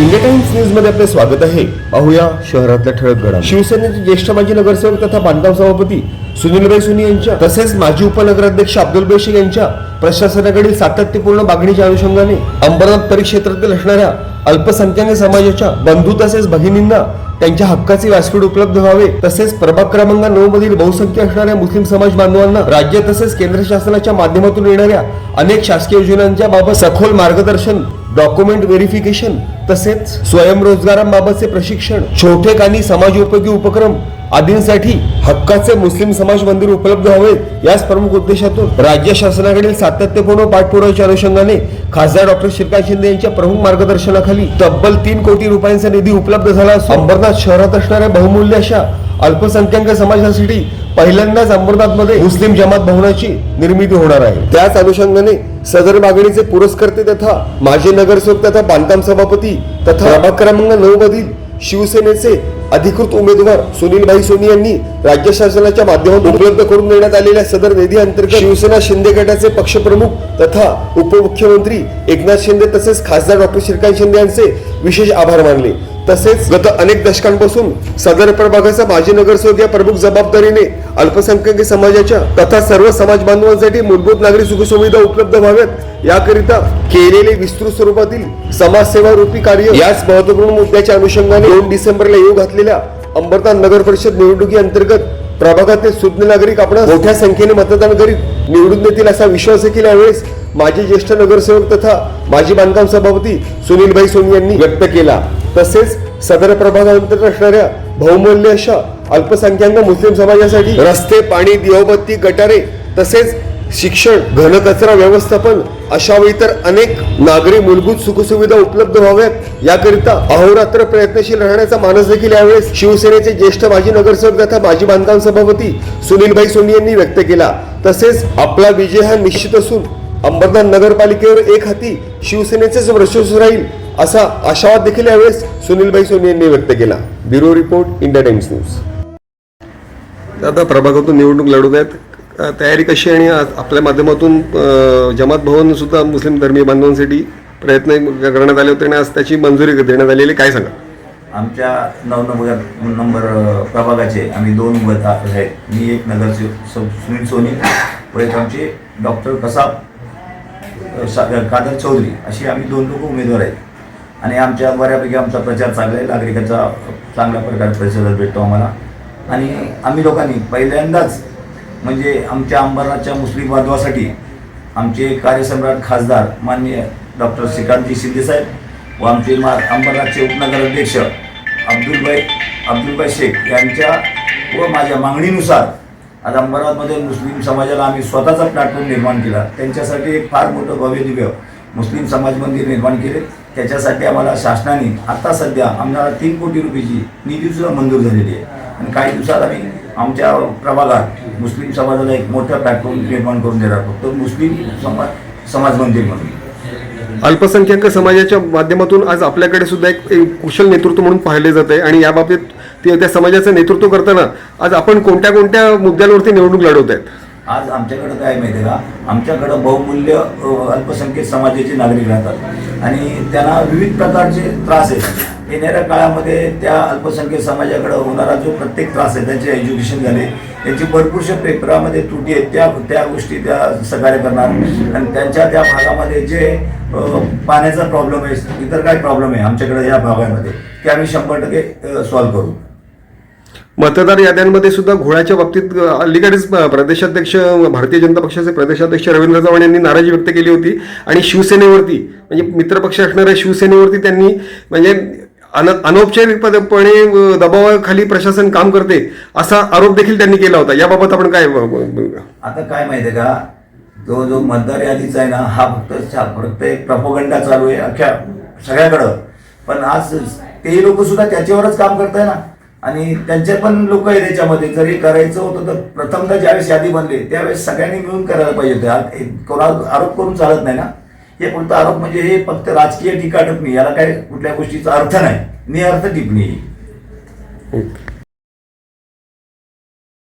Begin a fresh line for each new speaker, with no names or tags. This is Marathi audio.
इंडिया टाइम्स न्यूजमध्ये आपले स्वागत आहे. पाहूया शहरातल्या ठळक घडा शिवसेनेचे ज्येष्ठ माजी नगरसेवक तथा बांधकाम सभापती सुनीलबाई सुनी यांच्या तसेच माजी उपनगराध्यक्ष अब्दुल बेशी यांच्या प्रशासनाकडील सातत्यपूर्ण मागणीच्या अनुषंगाने अंबरनाथ परिक्षेत्रातील असणाऱ्या अल्पसंख्याक समाजाच्या बंधू तसेच भगिनींना त्यांच्या हक्काचे व्यासपीठ उपलब्ध व्हावे तसेच प्रभाग क्रमांक नऊ मधील बहुसंख्य असणाऱ्या मुस्लिम समाज बांधवांना राज्य तसेच केंद्र शासनाच्या माध्यमातून येणाऱ्या अनेक शासकीय योजनांच्या बाबत सखोल मार्गदर्शन डॉक्युमेंट व्हेरिफिकेशन तसेच स्वयंरोजगारांबाबतचे प्रशिक्षण छोटे आणि समाजोपयोगी उपक्रम आदींसाठी हक्काचे मुस्लिम समाज मंदिर उपलब्ध व्हावेत याच प्रमुख उद्देशातून राज्य शासनाकडील सातत्यपूर्ण पाठपुराव्याच्या अनुषंगाने खासदार डॉक्टर श्रीकांत शिंदे यांच्या प्रमुख मार्गदर्शनाखाली तब्बल तीन कोटी रुपयांचा निधी उपलब्ध झाला असून अंबरनाथ शहरात असणाऱ्या बहुमूल्य अशा अल्पसंख्याक समाजासाठी पहिल्यांदाच अंबरनाथमध्ये मुस्लिम जमात भवनाची निर्मिती होणार आहे. त्याच अनुषंगाने सदर मागणीचे पुरस्कर्ते तथा माजी नगरसेवक तथा बांधकाम सभापती तथा प्रभाग क्रमांक नऊ मधील शिवसेनेचे अधिकृत उमेदवार सुनीलभाई सोनी यांनी राज्य शासनाच्या माध्यमातून उपलब्ध करून देण्यात आलेल्या सदर निधी अंतर्गत शिवसेना शिंदे गटाचे पक्षप्रमुख तथा उपमुख्यमंत्री एकनाथ शिंदे तसेच खासदार डॉक्टर श्रीकांत शिंदे यांचे विशेष आभार मानले. तसेच गत अनेक दशकांपासून सदर प्रभागाचा माजी नगरसेवक या प्रमुख जबाबदारीने अल्पसंख्याक समाजाच्या तथा सर्व समाज बांधवांसाठी मूलभूत नागरी सुखसुविधा उपलब्ध व्हाव्यात याकरिता केलेले विस्तृत स्वरूपातील समाजसेवा रूपी कार्य याच महत्त्वपूर्ण मुद्द्याच्या अनुषंगाने दोन डिसेंबरला येऊ घातलेल्या अंबरनाथ नगर परिषद निवडणुकी अंतर्गत प्रभागातील सुज्ञ नागरिक आपण मोठ्या संख्येने मतदान करीत निवडून देतील असा विश्वास देखील यावेळेस माजी ज्येष्ठ नगरसेवक तथा माजी बांधकाम सभापती सुनीलभाई सोनी यांनी व्यक्त केला. तसेच सदर प्रभागांतर्गत असणाऱ्या बहुमूल्य अशा अल्पसंख्याक मुस्लिम समाजासाठी रस्ते पाणी दिवबत्ती गटारे तसेच शिक्षण घनकचरा व्यवस्थापन अशा व इतर अनेक नागरी मूलभूत सुखसुविधा उपलब्ध व्हाव्यात. याकरिता अहोरात्र प्रयत्नशील राहण्याचा मानस देखील यावेळेस शिवसेनेचे ज्येष्ठ माजी नगरसेवक तथा माजी बांधकाम सभापती सुनीलभाई सोनी यांनी व्यक्त केला. तसेच आपला विजय हा निश्चित असून अंबरनाथ नगरपालिकेवर एक हाती शिवसेनेचेच वर्चस्व राहील असा आशावाद देखील यावेळेस सुनीलभाई सोनी यांनी व्यक्त केला. Bureau report India Times news. आता प्रभागातून निवडणूक लढवत आहेत तयारी कशी आणि आपल्या माध्यमातून जमात भवन सुद्धा मुस्लिम धर्मीय बांधवांसाठी प्रयत्न करण्यात आले होते आणि आज त्याची मंजुरी देण्यात आलेली काय सांगा?
आमच्या नऊ नंबर नंबर प्रभागाचे आम्ही दोन उमेदवार आहेत. मी एक नगरसेवक सु- सुनील सोनी व एक आमचे डॉक्टर कसाब कादर चौधरी अशी आम्ही दोन लोक उमेदवार आहेत. आणि आमच्या बऱ्यापैकी आमचा प्रचार चांगला आहे. नागरिकांचा चांगल्या प्रकारे प्रतिसाद भेटतो आम्हाला. आणि आम्ही लोकांनी पहिल्यांदाच म्हणजे आमच्या अंबरनाथच्या मुस्लिम बांधवासाठी आमचे कार्यसम्राट खासदार माननीय डॉक्टर श्रीकांतजी शिंदेसाहेब व आमचे मा अंबरनाथचे उपनगराध्यक्ष अब्दुलबाई अब्दुलबाई शेख यांच्या व माझ्या मागणीनुसार आज अंबरनाथमध्ये मुस्लिम समाजाला आम्ही स्वतःचा प्लॅटफॉर्म निर्माण केला. त्यांच्यासाठी एक फार मोठं भव्य दिव्य मुस्लिम समाज मंदिर निर्माण केले. त्याच्यासाठी आम्हाला शासनाने आता सध्या आम्हाला तीन कोटी रुपयाची निधीसुद्धा मंजूर झालेली आहे. आणि काही दिवसात आम्ही आमच्या प्रभागात मुस्लिम समाजाला एक मोठा प्लॅटफॉर्म निर्माण करून देणार फक्त मुस्लिम समाज समाज मंदिर म्हणून.
अल्पसंख्याक समाजाच्या माध्यमातून आज आपल्याकडे सुद्धा एक एक कुशल नेतृत्व म्हणून पाहिले जात आहे. आणि याबाबतीत ते- त्या समाजाचं नेतृत्व करताना आज आपण कोणत्या कोणत्या मुद्द्यांवरती निवडणूक लढवत आहेत?
आज आमच्याकडं काय माहिती आहे का? आमच्याकडं बहुमूल्य अल्पसंख्यक समाजाचे नागरिक राहतात. आणि त्यांना विविध प्रकारचे त्रास आहेत. येणाऱ्या काळामध्ये त्या अल्पसंख्यक समाजाकडं होणारा जो प्रत्येक त्रास आहे त्यांचे एज्युकेशन झाले त्यांची भरपूरशा पेपरामध्ये त्रुटी आहेत त्या त्या गोष्टी त्या सहकार्य करणार. आणि त्यांच्या त्या भागामध्ये जे पाण्याचा प्रॉब्लेम आहे इतर काय प्रॉब्लेम आहे आमच्याकडे या भागामध्ये ते आम्ही शंभर टक्के सॉल्व्ह करू.
मतदार याद्यांमध्ये सुद्धा घोळ्याच्या बाबतीत अलीकडेच प्रदेशाध्यक्ष भारतीय जनता पक्षाचे प्रदेशाध्यक्ष रवींद्र चव्हाण यांनी नाराजी व्यक्त केली होती. आणि शिवसेनेवरती म्हणजे मित्रपक्ष असणाऱ्या शिवसेनेवरती त्यांनी म्हणजे अन अनौपचारिकपणे दबावाखाली प्रशासन काम करते असा आरोप देखील त्यांनी केला होता. याबाबत आपण काय
आता काय माहिती का? जो जो मतदार यादीचा आहे ना हा फक्त फक्त एक प्रपोगंडा चालू आहे अख्ख्या सगळ्याकडं. पण आज ते लोक सुद्धा त्याच्यावरच काम करताय ना. आणि त्यांचे पण लोक आहे त्याच्यामध्ये. जरी करायचं होतं तर प्रथमदा ज्यावेळेस यादी बनली त्यावेळेस सगळ्यांनी मिळून करायला पाहिजे होते. एक कोणा आरोप करून चालत नाही ना. हे फक्त आरोप म्हणजे हे फक्त राजकीय टीका टिपणी याला काय कुठल्या गोष्टीचा अर्थ नाही. निअर्थ टिपणी ही.